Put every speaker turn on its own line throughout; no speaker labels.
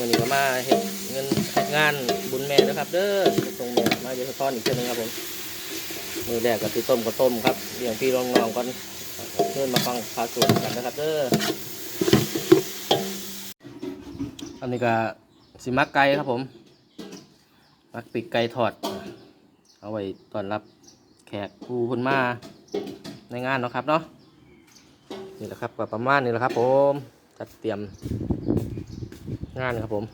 มือนี้ก็มาเฮ็ดเงินเฮ็ดงานบุญแม่นะครับ เด้อตรงแม่มาเยอะทอนอีกเช่นนึงครับผมมือแรกก็คือต้มก็ต้มครับเลี้ยงพี่น้องก่อนเพื่อนมาฟังพาสูตรกันนะครับ เด้ออันนี้ก็สิมักไก่ครับผม มักปีกไก่ทอด เอาไว้ต้อนรับแขกผู้คนมาในงานเนาะครับเนาะนี่แหละครับก็ประมาณนี้แหละครับ ผมจัดเตรียม งานครับผม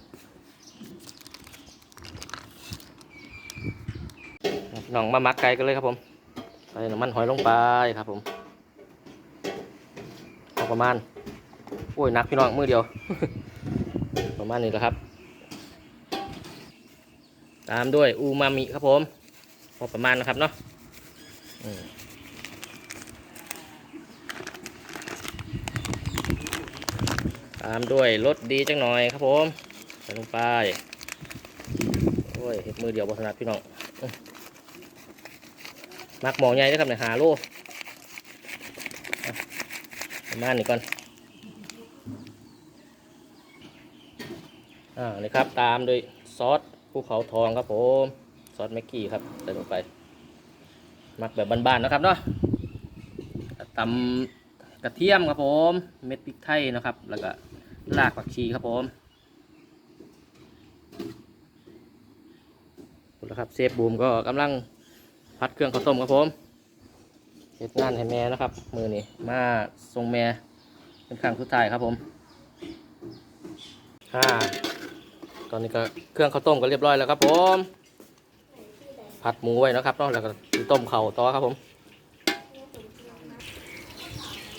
น้องมามักไก่กันเลยครับผมใส่น้ำมันหอยลงไปครับผมเอาประมาณโอ้ยหนักพี่น้องมือเดียว ประมาณนี้แหละครับ ตามด้วยอูมามิครับผมพอประมาณนะครับเนาะอืม ตามด้วยรสดีจังหน่อยครับผมใส่ลงไปโอ้ยเห็ดมือเดียวบถนัดพี่น้องมักหมอใหญ่ด้วยครับเนี่ยหาโลอะประมาณนี้ก่อนอ่านี่ครับตามด้วยซอสภูเขาทองครับผมซอสแม็กกี้ครับใส่ลงไป มักแบบบานๆนะครับเนาะตำกระเทียมครับผม เม็ดพริกไทยนะครับ แล้วก็ รากผักชีครับผมแล้วครับเซฟบูมก็กำลังพัดเครื่องข้าวต้มครับผมเฮ็ดงานให้แม่นะครับ มือนี่มาส่งแม่เป็นครั้งสุดท้ายครับผมอ่าตอนนี้ก็เครื่องข้าวต้มก็เรียบร้อยแล้วครับผม ผัดหมูไว้นะครับเนาะแล้วก็ต้มเข่าต่อครับผม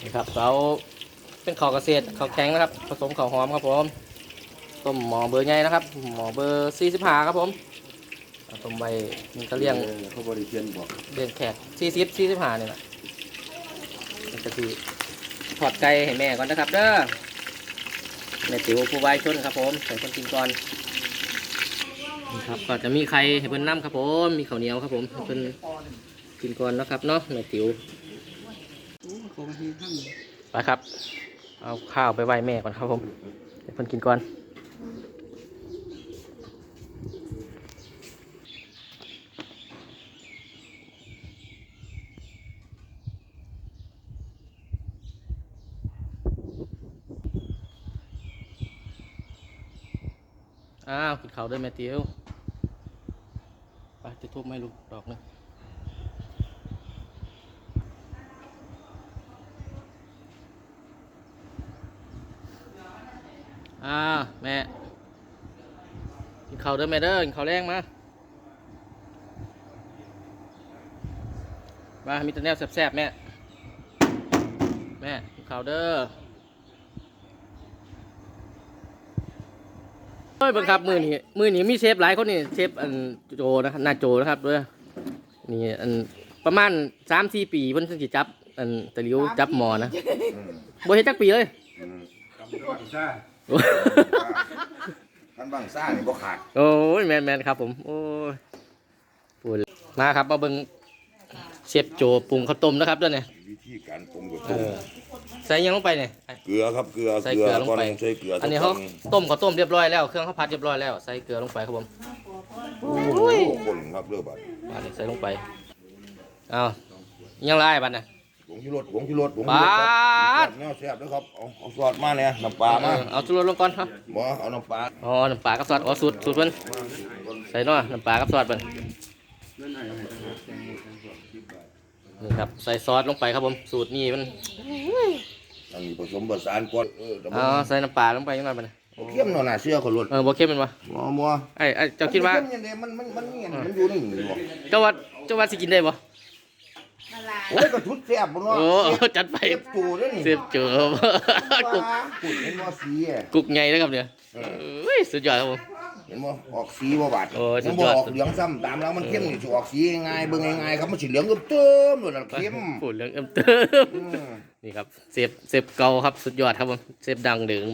นี่ครับเรา เป็นข้าวเกษตรข้าวแข็งนะครับ ผสมข้าวหอมครับผมต้มหมอเบอร์ใหญ่นะครับ หมอเบอร์สี่สิบห้าครับผมเอาต้มไว้มันก็เลี้ยง
เขาบริเทียนบอก
เลี้ยงแขกสี่สิบสี่สิบห้านี่แหละนี่ก็คือถอดไก่ให้แม่ก่อนนะครับเด้อแม่ติ๋วผู้ไว้ชนครับผมใส่คนกินก่อนนี่ครับก็จะมีไข่ให้เพิ่นน้ำครับผมมีข้าวเหนียวครับผมให้เพิ่นกินก่อนเนาะครับเนาะแม่ติ๋วไปครับ เอาข้าวไปไหว้แม่ก่อนครับผมให้เพิ่นกินก่อนอ้าวกินข้าวด้วยแม่ติ๋วไปจะทุบไหมลูกดอกนึง อ้าวแม่ กินข้าวด้วยแม่เด้อกินข้าวแรงมามามีแต่แนวแซ่บๆแม่ แม่กินข้าวเด้อเฮ้ยเบังครับมือนี้มือนี้มีเชฟหลายคนนี่เชฟอันโจนะครับหน้าโจนะครับด้วยนี่อันประมาณสามสี่ปีเพิ่นสิจับ อันตะหลิวจับหมอนะบ่เฮ็ดจักปีเลย
บังซ่า ท่านบังซ่านี่บ่ขาด
โอ้ยแมนแมนครับ ผมโอ้ยพูดมาครับมาเบิ่งเชฟโจปรุงข้าวต้มนะครับด้วยเนี่ย
วิธีการปรุงกับ
เออใส่หยังลงไปเนี่ย
เกลือครับเกลือ
ใส่เกลือลงไป
ก่นใส่เกลือ
อั
อั
นนี้เขาต้มข้าวต้มเรียบร้อยแล้วเครื่องเขาผัดเรียบร้อยแล้วใส่เกลือลงไปครับผม
โอ้โหคนครับเลือบัด
มาใส่ลงไปเอายังไรบัดน่ะ
ผงชูรสผงชูรสผง
ปาด
แนวแซ่บเด้อครับเอาเอาซอสมาเนี่ยน้ำปลามา
เออเอาชุรสลงก่อนครับ
บ่เอาน้ำปลา
อ๋อน้ำปลากับซอสอ๋อสูตรสูตรเพิ่นใส่เนาะน้ำปลากับซอสเพิ่นนี่ครับใส่ซอสลงไปครับผมสูตรนี้มัน
อันนี้ผสมผสานก่อนเออแต่
อ๋อใส่น้ำปลาลงไปยังไงบัดน่ะ
บ่เข้มเนาะน่ะเชื่อคนรส
เออบ่เค็มแม่นบ่
บ่บ่
ไอ้ไอ้เจ้าคิดว่า
เข้มยังไงมันมันมันนี่มันอยู่นี่บ่
เจ้าว่าเจ้าว่าสิกินได้บ่
โอ้ยก็ทุดแซ่บบ่เนาะ
โอ้จัดไป
เสียบจูเด้อนี่
เสียบเจอกุก
กุดเห็นบ่สีอะ
กุกใหญ่นะครับเนี่ยเอ้ยสุดยอดครับผม
เห็นบ่ออกสีบ่บาด
โอ้ยสุ
ยั
ด
ง
ย
บ่
อด
ออกเหลืองซ้ำตามแล้วมันเข้มนี่สิออกสีง่ายๆเบิ่งง่ายๆครับมันสิเหลืองเติมๆเลยน่ะเข้ม
พูดเรื่องเอิ่มเติม
อืม
นี่ครับเซฟเซฟเก่าครับสุดยอดครับผมเซฟดังเดิม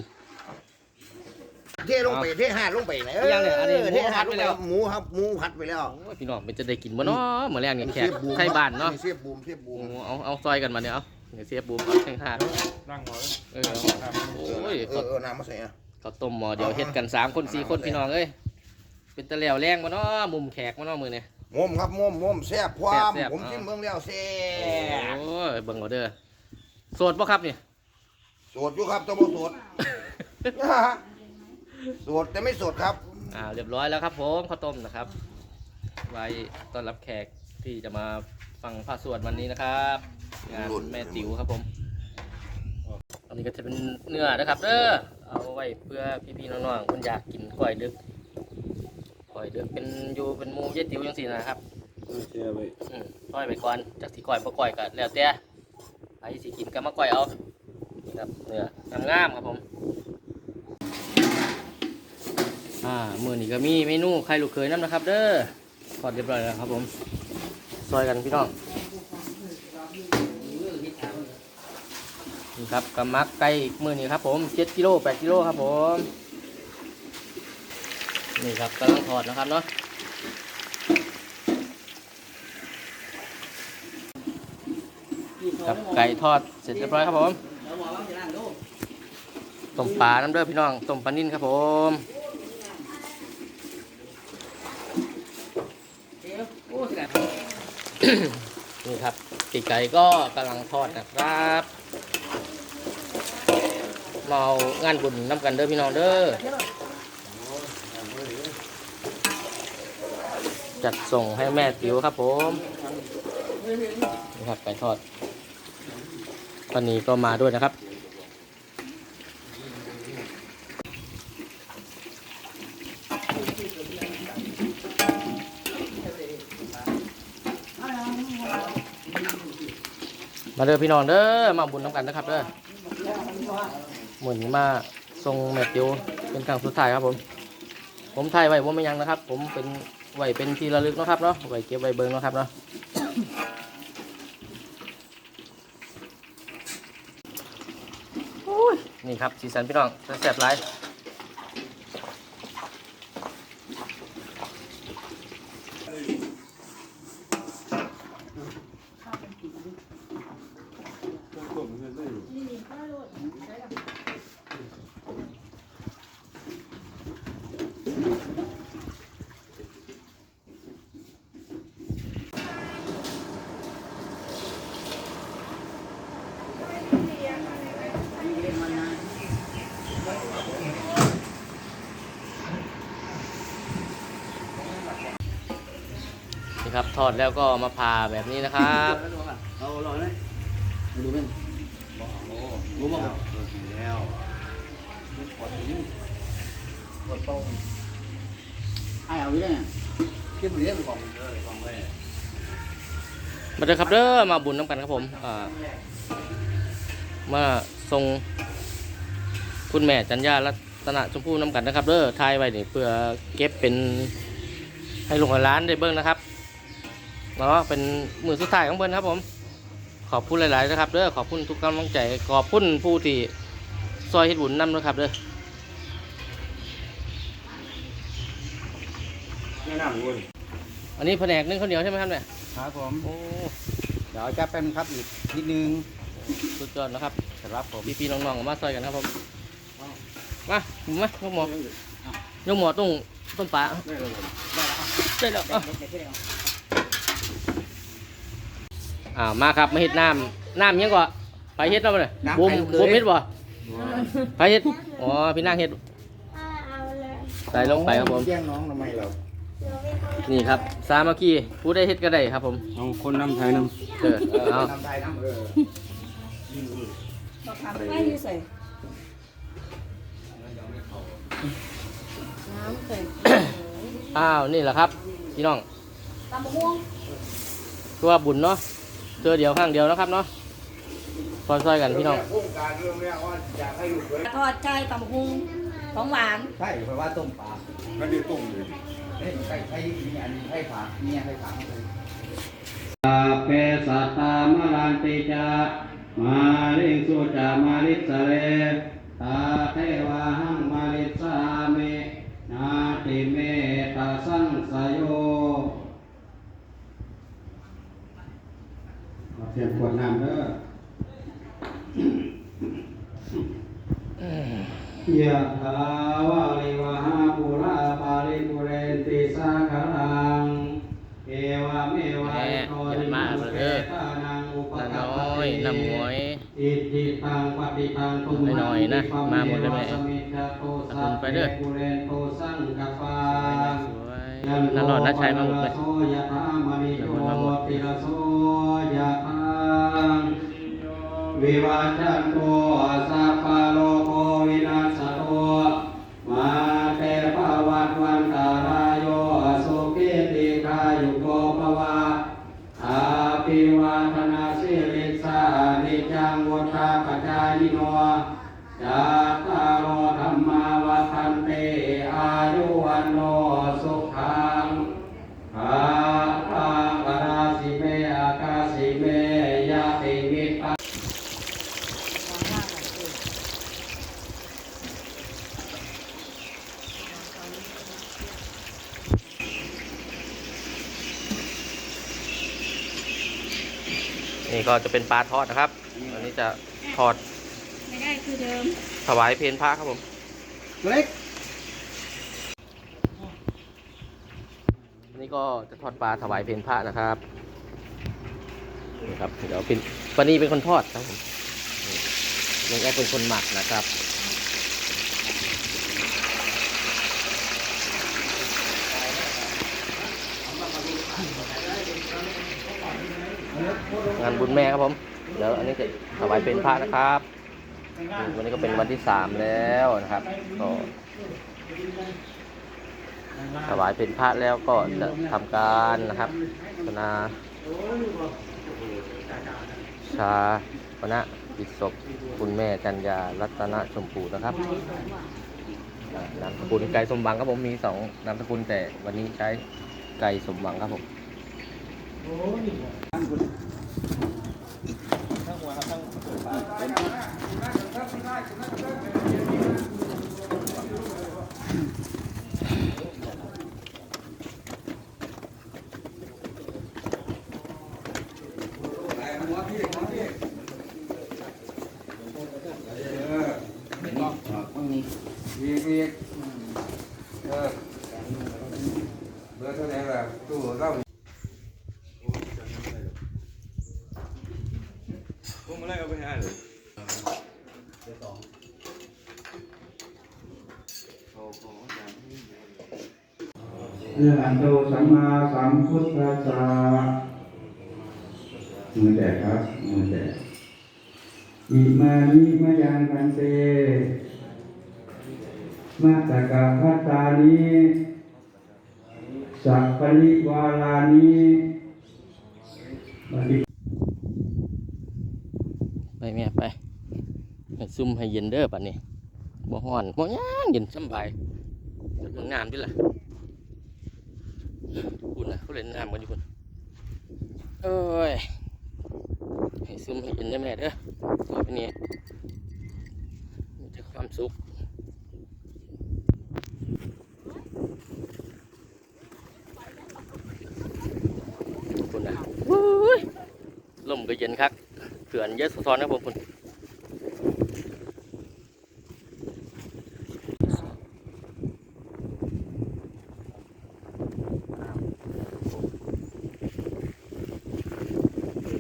เทลงไปเทหาดลงไปไหนเอ
ยังเนี่ยอันนี้
อเทหาดลง
หมูผัดไป
ไป
แล้ว
หมูครับหมูผัดไปแล้ว
โอ้ยพี่น้องมันจะได้กินบ่เนาะมื้อแรกนี่แขก
เสียบูม
ไทยบ้านเนาะ
เสียบบูมเสียบบู
โอ้
ม
โหเอาเอาซอยกันมาเนี่ยเอาเดี๋ยวเสียบูมเอาแข่งขาด
นั่งหมอ
เออโอ้ย
เออเออน้ำมาใส่อะ
ข้าวต้มหม้อเดียวเฮ็ดกันสามคนสี่คนพี่น้องเอ้ยเป็นตะแล้วแรงมาเนาะมุมแขกมาเนาะมือเนี่ย
ม่วมครับม่วมม่วมแซ่บความ
แซ่บๆ
ผม
อ่า
ชิมเบิ่งแล้วแซ่
โอ้
บ
ยเบิ่งเอาเด้อโสดปะครับนี่
โสดอยู่ครับแตะบ่โสดโสดแต่ไม่โสดครับ
อ่าเรียบร้อยแล้วครับผมข้าวต้มนะครับ ไว้ต้อนรับแขกที่จะมาฟังพระสวดวันนี้นะครับงานแม่ติ๋วครับผม อันนี้ก็จะเป็นเนื้อนะครับเด้อเอาไว้เพื่อพี่ๆน้องๆคนอยากกินก้อยดึกก้อยดึกเป็นอยู่เป็นหมูเยติ๋วยังสี่นะครับ
เสียไป
อืมก้อยไปก่อนจากสีก้อยบ่ก้อยก็แล้วแต่ใครสิกินก็มาก้อยเอานี่ครับเนื้องามๆครับผม อ่ามือนี้ก็มีเมนูไข่ลูกเขยน้ำนะครับ เด้อทอดเรียบร้อยแล้วครับผมซอยกันพี่น้องนี่ครับกำมักไก่อีกมื้อนี้ครับผม7กิโล8กิโลครับผมนี่ครับกำลังทอดนะครับเนาะกับไก่ทอดเสร็จเรียบร้อยครับผมต้มปลาน้ำเด้อพี่น้องต้มปลานิ่นครับผม นี่ครับปีกไก่ก็กำลังทอดนะครับมาเอางานบุญน้ำกันเด้อพี่น้องเด้อจัดส่งให้แม่ติ๋วครับผมนี่ครับไก่ทอดวันนี้ก็มาด้วยนะครับ มาเด้อพี่น้องเด้อมาบุญน้ำกันนะครับเด้อหมุนมาทรงแมตติวเป็นครั้งสุดท้ายครับผม ผมถ่ายไว้ว่าไม่ยังนะครับ ผมเป็นไว้เป็นที่ระลึกนะครับเนาะไว้เก็บไว้เบิ้งนะครับเนาะนี่ครับสีสันพี่น้องแซ่บๆหลาย ครับ ทอดแล้วก็มาผ่าแบบนี้นะครับ
เอาลอยไหมดูมั้ยรู้มั้งแล้ว
ไอ้เอาไว้เนี่ย
เข้มเลี้ยงของเลยของแม่
มาเด้อครับเด้อมาบุญน้ำกันครับผมอ่ามาทรงคุณแม่จันยารัตนชมพู่น้ำกันนะครับเด้อทายไว้นี่เพื่อเก็บเป็นให้ลูกให้ร้านได้เบิ้งนะครับ เนาะเป็นมือสุดท้ายของเบิ้นครับผม ขอบคุณหลายๆนะครับเด้อขอบคุณทุกกำลังใจขอบคุณผู้ที่ซอยเฮ็ดบุญนำนะครับเด้อ
ไม่นั่งเว้ย
อันนี้แผนกนึ่งข้าวเหนียวใช่ไหมครับเนี่ย
ครับผม
โอ้
เดี๋ยวจะเป็นครับอีกนิดนึง
สุดยอดนะครับ
ครับผม
พี่ๆน้องๆมาซอยกันครับผมมามายกหมอยกหมอต้งต้นปลา
ได้เลย
ได้แล้ว อะอ่ามาครับมาเฮ็ดน้ำน้ำยังก่อไปเฮ็ดแล้วบ่เนี่ยบุมบุมเฮ็ดบ่ไปเฮ็ดอ๋อพี่นางเฮ็ดใส่ลงไปครับผม
แย่งน้องทำไมเรา
นี่ครับสามัคคีผู้ได้เฮ็ดก็ได้ครับผม
เอาคนนำไทยน
เออเอา
ทำไทยน้ำเออ
ไม่อยู่ใส่น้ำใส่
อ้าวนี่แหละครับพี่น้อง
ตำม่วง
คือว่าบุญเนาะ เจอเดียวข้างเดียวนะครับเนาะซอยๆกันพี่น้อง
โครงการเรื่องแรกว่าอยากให้ลูกเขย
ทอดไก่ตำม่วงของหวาน
ใช่เพราะว่าต้มปลา
ก็ได้ต้มเลย
เฮ้ยใช่ใช่มีอันนี้ให้ฝากเนี่ยให้ฝากเลยำ
เปสัตตามรันติจามาลิงสุจามาลิสเรตาเทวาหังมาลิสาเมนาติเมตาสังสยโย เตรียมขวดน้ำเด้อยะถาวะลิวหาปุราปาริปุเรนติสาคลังเอวะเมวะอิโตทินังเปตานังอุป
น้า
กัป
น้
ป
อย
ติ
น้ำหมวย
อิทธิตังปฏิตังตุม
หน่อยๆนะ มาหมดเลยแม่
สมิทธโตสั
ขอบคุณไปเด้อ
ปุเรนโตสังกปา
สวยน่ารอดน่าใช้มาหมดเลย
โสยะธามณิ วิวัชชันโตสัพพโลกวินาศโตมาเตภวัตวันตารายโยสุขิติกายุโกภวะอาภิวาทนาสิริสานิจังวุฒาปจายโนจัตตารโอธรรมาวัฏันเตอายุวันโนสุขัง อาอาคาราสิเมอากาสิเมยะติมิตา
นี่ก็จะเป็นปลาทอดนะครับ อันนี้จะทอด
ไม่ได้คือเดิม
ถวายเพลพระครับผม
เล็ก
อันนี้ก็จะทอดปลาถวายเพลพระนะครับนี่ครับเดี๋ยวเป็นปานีเป็นคนทอดครับผมนี่ลุงแอ๊กเป็นคนหมักนะครับ งานบุญแม่ครับผมเดี๋ยวอันนี้จะถวายเป็นพระนะครับ วันนี้ก็เป็นวันที่สามแล้วนะครับก็ถวายเป็นพระแล้วก็จะทำการนะครับพนาชาปณะปิดศพคุณแม่จันยารัตนชมพูนะครับนามสกุลไก่สมหวังครับผมมีสองนามสกุลแต่วันนี้ใช้ไก่สมหวังครับผม
อีกอีกเออเบอร์เท่าไหร่ล่ะตู้เรา
เรื่ องอันโตสัมมาสัมพุทธัสสะมือแตกครับมือแตกอิมานิมะยังพันเต มาตกะพัตตานิสัพพิวาลานิบัดนี้
ไปแม่ไปไปซุ่มให้เย็นเด้อบัดนี้บ่ฮ้อนบ่ย่างเย็นสบายจะเบิ่งน้ำดิล่ะ คุณน่ะเขาเล่นน้ำกันอยู่คุณเอ้ยให้ซุ่มให้เย็นได้อแม่เด้อต่อไปนี้มีแต่ความสุขคุณน่ะวู้ยลมก็เย็นคักเขื่อนเยอะสะท้อนครับผมคุณ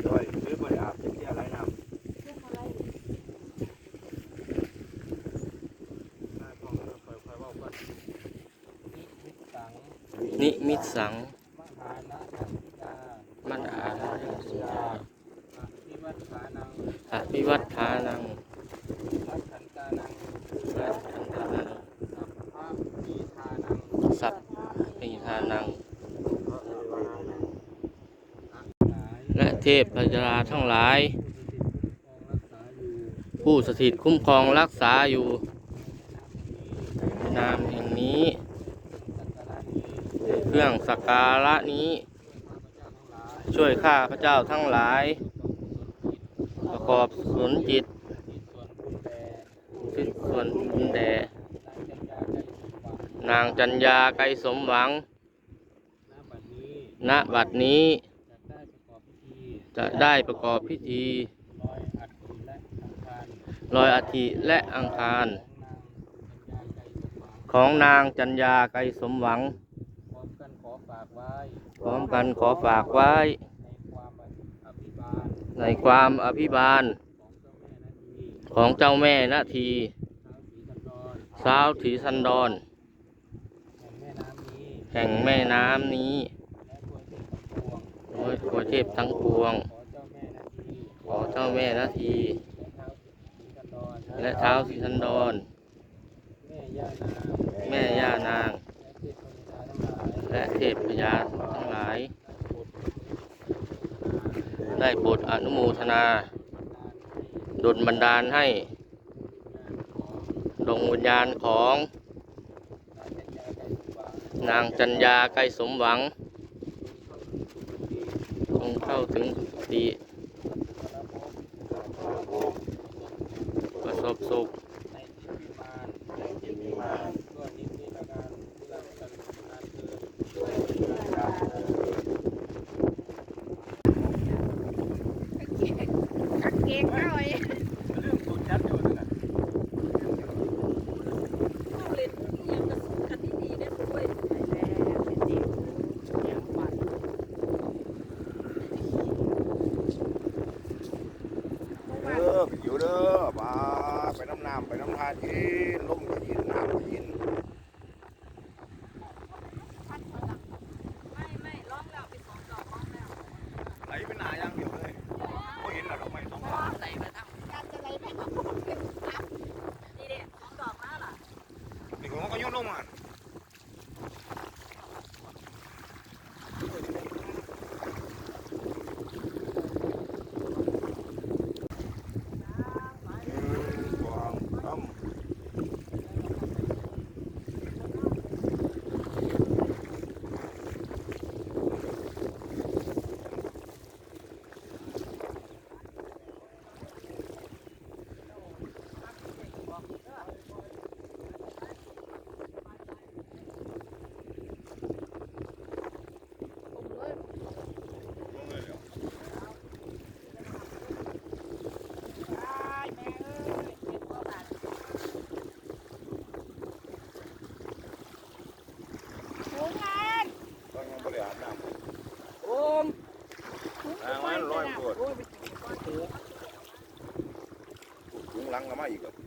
ด้วยซื้อไปอาบเที่ยวไรน้ำ
นิมิตสัง มันอาลายสุญา อภิวัตทานังรัตขันตานังสัพพิธานัง และเทพพยาทั้งหลาย ผู้สถิตคุ้มครองรักษาอยู่นามแห่งนี้ เครื่องสักการะนี้ ช่วยข้าพระเจ้าทั้งหลาย กอบสนจิตซึ่งส่วนบุญแด่นางจัญญาไกรสมหวัง ณ บัดนี้ จะได้ประกอบพิธีลอยอัฐิและอังคาร ของนางจัญญาไกรสมหวัง
พร้อมกันขอฝากไว้
พร้อมกันขอฝากไว้
ในความอภิบาล ของเจ้าแม่นาทีสา
วถีสันด
อน
แห่งแม่น้ำนี้โดยขวเทพทั้งปวง
ขอเจ้าแม่นาที
และ
เท้าสีสันด
อน
แม่ย่านาง
และเทพ
พญาทั้งหลาย ได้โปรดอนุโมทนาดลบันดาลให้ดวงวิญญาณของ นางจัญญาใกล้สมหวังจงเข้าถึงสุคติประสบสุข
ในจิตวิมานในจิตวิมานด้วยนิพพานที่เรากันนานเกิดด้วยนิพพานเถิด
เก่งหน่อย
เรื่องสุดชัดอยู่นั่นน่ะ
เองเล่นยังกระสุนกันที่ดีได้ด้วยไปแล้วเป็นเด็กอย่างฝัน
เด้อไปอยู่เด้อมาไปน้ำน้ำไปน้ำทานกินลมก็ยินน้ำก็ยิน
ไม่ไม่ร้องแล้วไปสองดอกร้องแล้ว
ไหลเป็นหนาอย่างเดียวเลยก็เห็นแล้วดอกไม้สองดอก
ใส่มาทำการจะไรไม่เอานี่เด็สองดอกมาล่ะ
นี่ผมก็โยนลงมาสองสาม
โอ้งาน
ก็ยังบริหารน้ำ
โอ้ม
อ่ ร้อยปวดถุงหลังก็มาอีกครับ